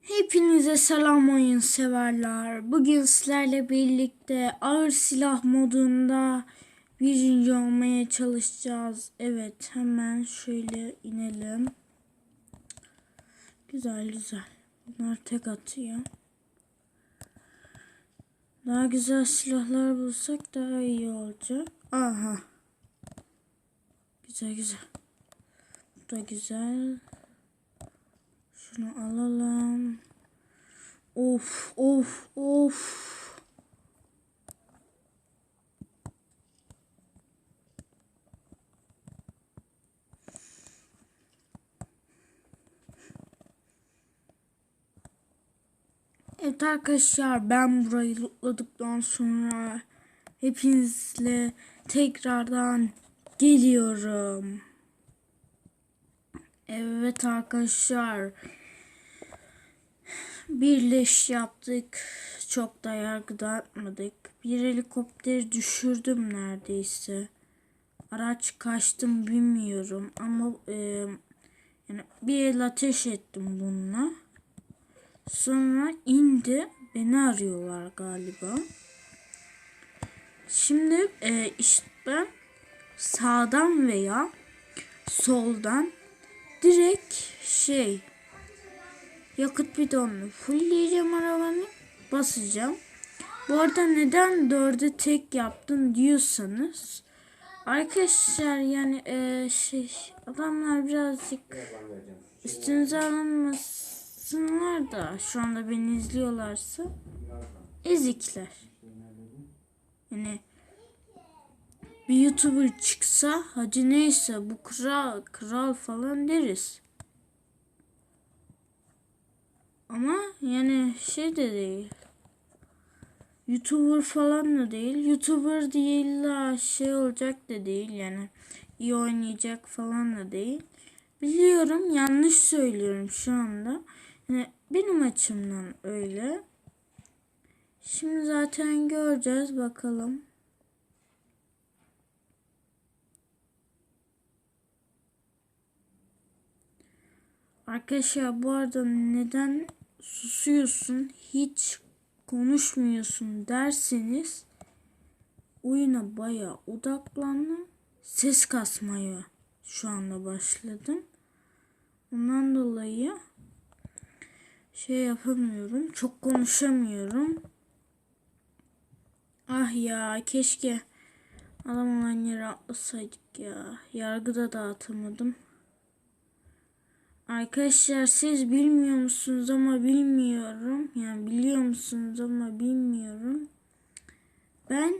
Hepinize selam oyun severler. Bugün sizlerle birlikte ağır silah modunda birinci olmaya çalışacağız. Evet hemen şöyle inelim. Güzel güzel. Bunlar tek atıyor. Daha güzel silahlar bulsak daha iyi olacak. Aha. Güzel güzel. Bu da güzel. Şunu alalım. Of of of. Evet arkadaşlar ben burayı lootladıktan sonra hepinizle tekrardan geliyorum. Evet arkadaşlar. Birleş yaptık. Çok da yargıda atmadık. Bir helikopteri düşürdüm neredeyse. Araç kaçtım bilmiyorum ama e, yani bir el ateş ettim bununla. Sonra indi. Beni arıyorlar galiba. Şimdi e, işte ben sağdan veya soldan direkt şey yakıt bidonunu fullleyeceğim arabanı basacağım. Bu arada neden dörde tek yaptın diyorsanız arkadaşlar yani e, şey adamlar birazcık üstünüze alınmasınlar da şu anda beni izliyorlarsa ezikler. Yani bir YouTuber çıksa hadi neyse bu kral kral falan deriz. Ama yani şey de değil. YouTuber falan da değil. YouTuber değil la şey olacak da değil yani. iyi oynayacak falan da değil. Biliyorum yanlış söylüyorum şu anda. Yani benim açımdan öyle. Şimdi zaten göreceğiz bakalım. Arkadaşlar bu arada neden susuyorsun hiç konuşmuyorsun derseniz oyuna baya odaklandım. Ses kasmaya şu anda başladım. Ondan dolayı şey yapamıyorum. Çok konuşamıyorum. Ah ya keşke adam olan yere atlasaydık ya. Yargıda dağıtamadım. Arkadaşlar siz bilmiyor musunuz ama bilmiyorum. Yani biliyor musunuz ama bilmiyorum. Ben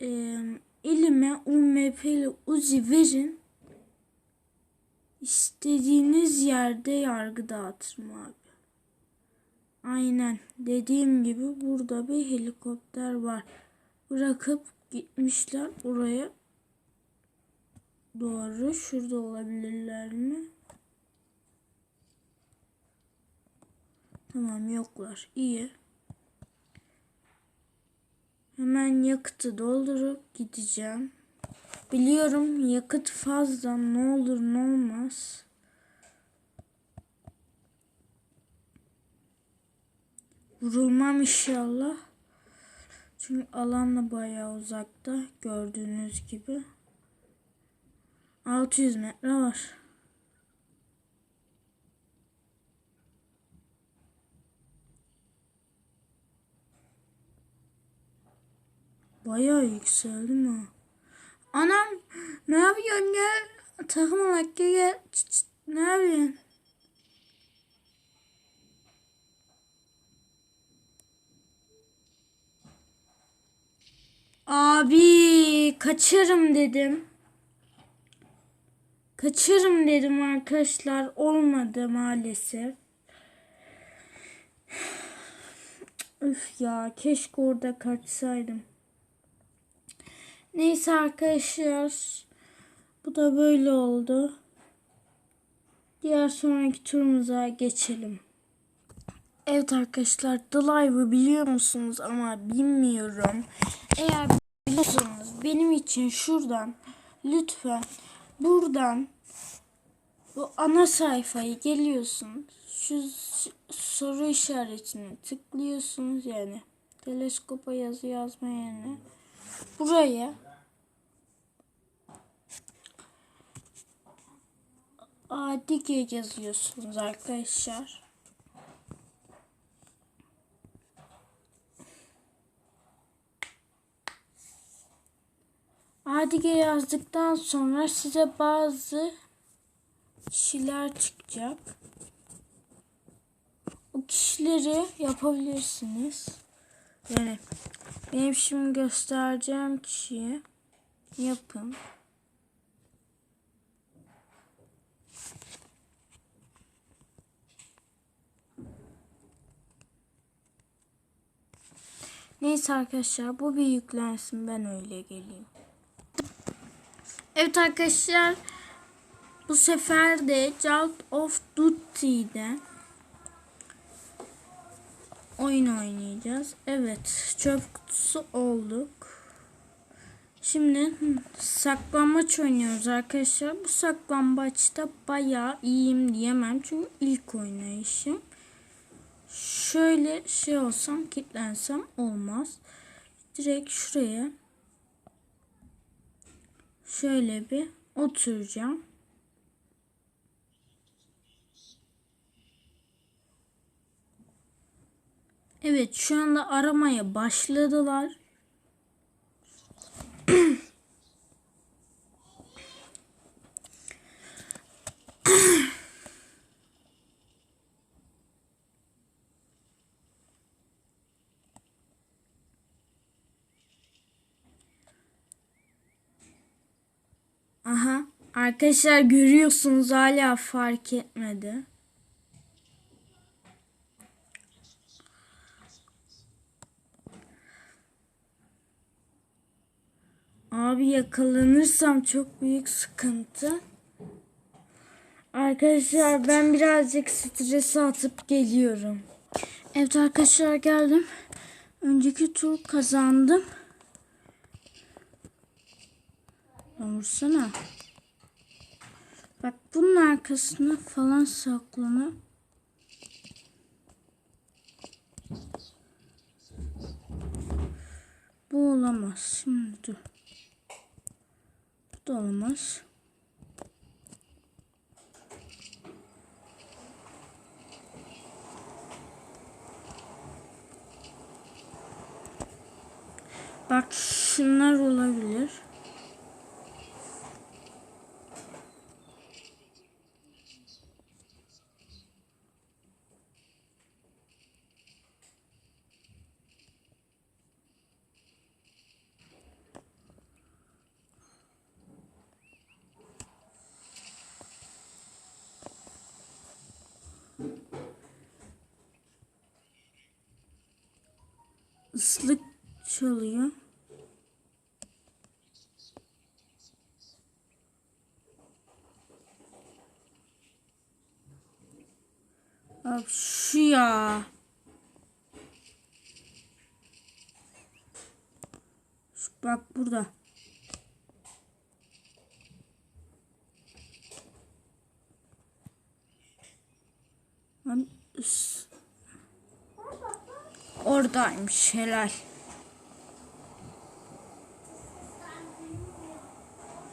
e, elime UMP'li Uzi verin. İstediğiniz yerde yargı dağıtırım abi. Aynen dediğim gibi burada bir helikopter var. Bırakıp gitmişler oraya doğru. Şurada olabilirler mi? Tamam yoklar. İyi. Hemen yakıtı doldurup gideceğim. Biliyorum yakıt fazla ne olur ne olmaz. Vurulmam inşallah. Çünkü alanla bayağı uzakta gördüğünüz gibi. 600 metre var. Bayağı yükseldim ha. Anam ne yapıyorsun gel. Takım olarak gel gel. Çıt çıt. Ne yapıyorsun? Abi kaçarım dedim. Kaçarım dedim arkadaşlar. Olmadı maalesef. Üf ya keşke orada kaçsaydım. Neyse arkadaşlar. Bu da böyle oldu. Diğer sonraki turumuza geçelim. Evet arkadaşlar The Live'ı biliyor musunuz ama bilmiyorum. Eğer biliyorsanız benim için şuradan lütfen buradan bu ana sayfayı geliyorsun. şu soru işaretine tıklıyorsunuz yani teleskopa yazı yazma yerine buraya Adige yazıyorsunuz arkadaşlar. Adige yazdıktan sonra size bazı kişiler çıkacak. O kişileri yapabilirsiniz. Yani benim şimdi göstereceğim kişiyi yapın. Neyse arkadaşlar bu bir yüklensin ben öyle geleyim. Evet arkadaşlar bu sefer de Call of Duty'de oyun oynayacağız. Evet çöp kutusu olduk. Şimdi saklambaç oynuyoruz arkadaşlar. Bu saklambaçta bayağı iyiyim diyemem. Çünkü ilk oynayışım. Şöyle şey olsam kilitlensem olmaz. Direkt şuraya şöyle bir oturacağım. Evet şu anda aramaya başladılar. Aha arkadaşlar görüyorsunuz hala fark etmedi. Abi yakalanırsam çok büyük sıkıntı. Arkadaşlar ben birazcık stresi atıp geliyorum. Evet arkadaşlar geldim. Önceki tur kazandım. Lan vursana. Bak bunun arkasına falan saklana. Bu olamaz. Şimdi dur. Bu da olamaz. Bak şunlar olabilir. Çalıyor. Abi şu ya. Bak burada. Oradaymış helal.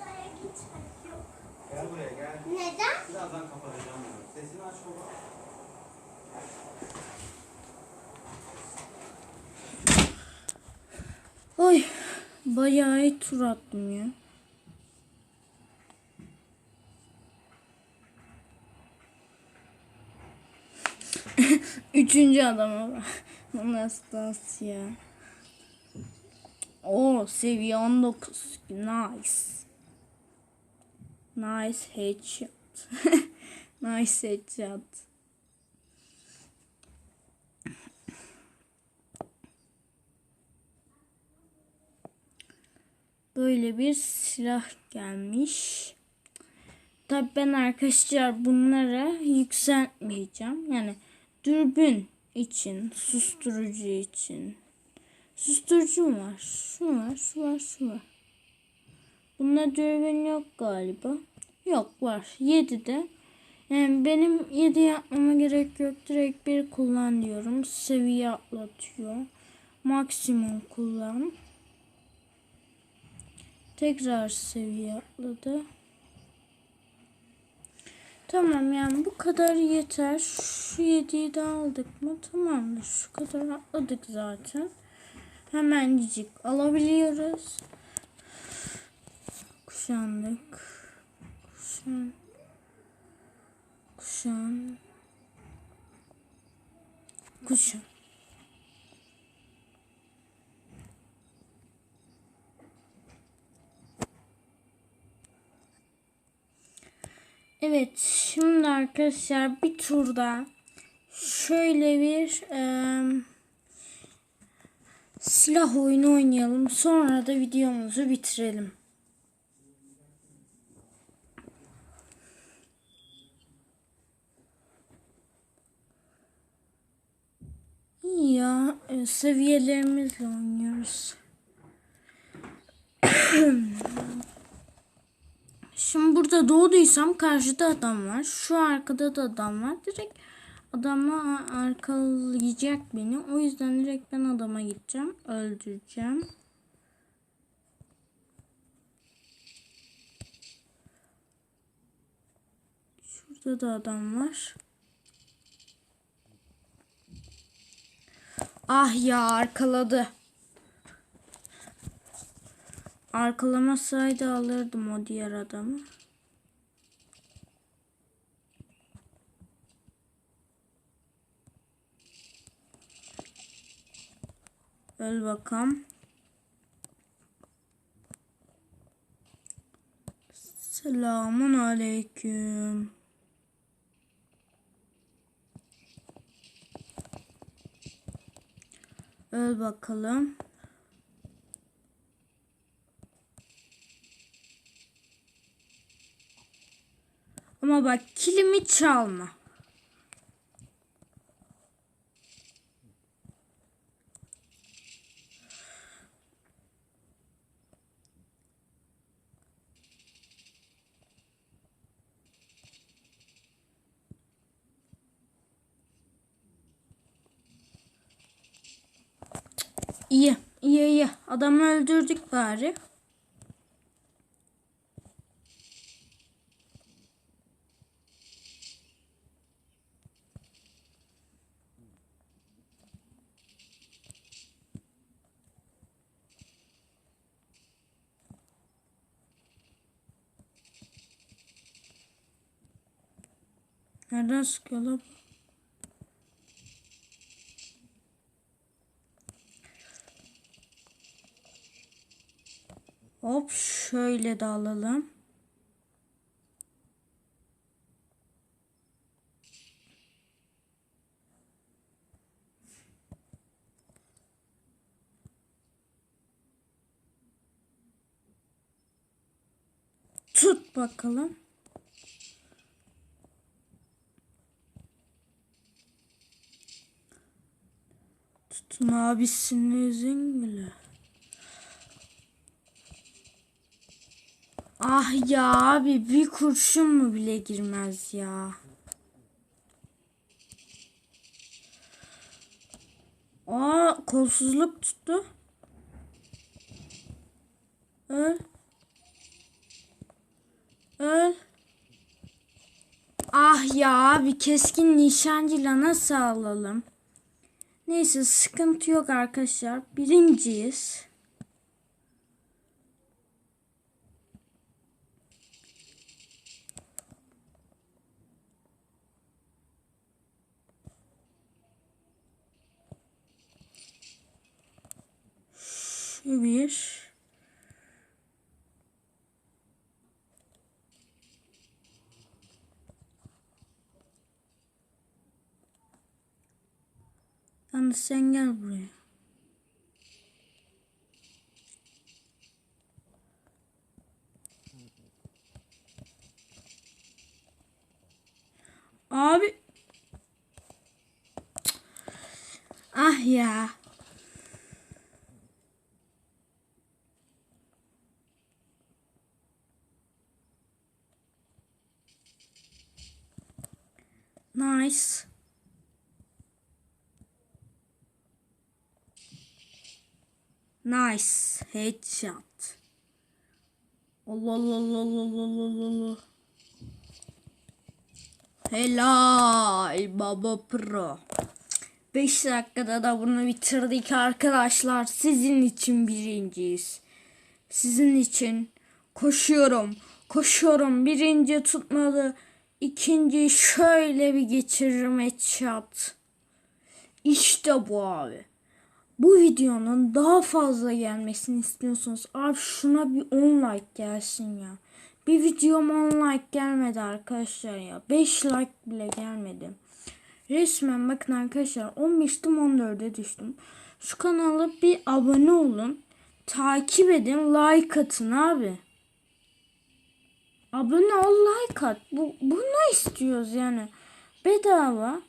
Odaya gitmek yok. Gel buraya gel. Neden? Birazdan kapatacağım bunu. Sesini aç baba. Oy bayağı tur attım ya. Üçüncü adama bak. Anastasia. O seviye 19. Nice. Nice headshot. nice headshot. Böyle bir silah gelmiş. Tabi ben arkadaşlar bunlara yükseltmeyeceğim. Yani dürbün için, susturucu için. Susturucu mu var? Şu var, şu var, şu var. Bunda dürbün yok galiba. Yok var. 7'de. Yani benim 7 yapmama gerek yok. Direkt bir kullan diyorum. Seviye atlatıyor. Maksimum kullan. Tekrar seviye atladı. Tamam yani bu kadar yeter. Şu 7'yi de aldık mı? Tamamdır. Şu kadar atladık zaten. Hemencik alabiliyoruz. Kuşandık. Kuşan. Kuşan. Kuşan. Evet, şimdi arkadaşlar bir turda şöyle bir eee, silah oyunu oynayalım. Sonra da videomuzu bitirelim. İyi ya, e, seviyelerimizle oynuyoruz. Şimdi burada doğduysam karşıda adam var. Şu arkada da adam var. Direkt adama arkalayacak beni. O yüzden direkt ben adama gideceğim. Öldüreceğim. Şurada da adam var. Ah ya arkaladı. Arkalamasaydı alırdım o diğer adamı. Öl bakalım. Selamun aleyküm. Öl bakalım. Ama bak kilimi çalma. İyi, iyi, iyi. Adamı öldürdük bari. Nereden sıkıyor lan bu? Hop şöyle de alalım. Tut bakalım. Tutun abisinizin bile. Ah ya abi bir kurşun mu bile girmez ya. Aa kolsuzluk tuttu. Öl. Öl. Ah ya abi keskin nişancıyla nasıl alalım? Neyse sıkıntı yok arkadaşlar. Birinciyiz. Şu bir. Yalnız sen gel buraya. Abi. Ah ya. Nice. Nice. Headshot. Allah Allah Allah Allah Allah Allah. Helal baba pro. 5 dakikada da bunu bitirdik arkadaşlar. Sizin için birinciyiz. Sizin için koşuyorum. Koşuyorum. Birinci tutmadı. İkinci şöyle bir geçiririm headshot. İşte bu abi. Bu videonun daha fazla gelmesini istiyorsanız abi şuna bir 10 like gelsin ya. Bir videom 10 like gelmedi arkadaşlar ya. 5 like bile gelmedi. Resmen bakın arkadaşlar 15'tim 14'e düştüm. Şu kanala bir abone olun. Takip edin like atın abi. Abone ol like at. Bu, bu ne istiyoruz yani. Bedava.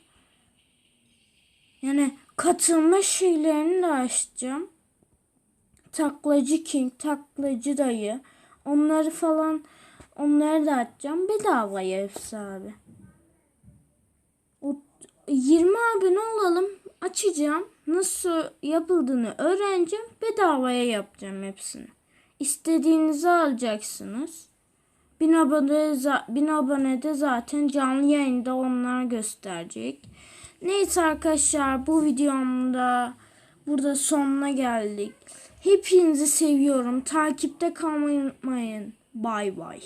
Yani katılma şeylerini de açacağım. Taklacı King, taklacı dayı. Onları falan onları da açacağım. Bedavaya hepsi abi. O 20 abone olalım. Açacağım. Nasıl yapıldığını öğreneceğim. Bedavaya yapacağım hepsini. İstediğinizi alacaksınız. 1000 abone, 1000 abonede zaten canlı yayında onlar gösterecek. Neyse arkadaşlar bu videomda burada sonuna geldik. Hepinizi seviyorum. Takipte kalmayı unutmayın. Bay bay.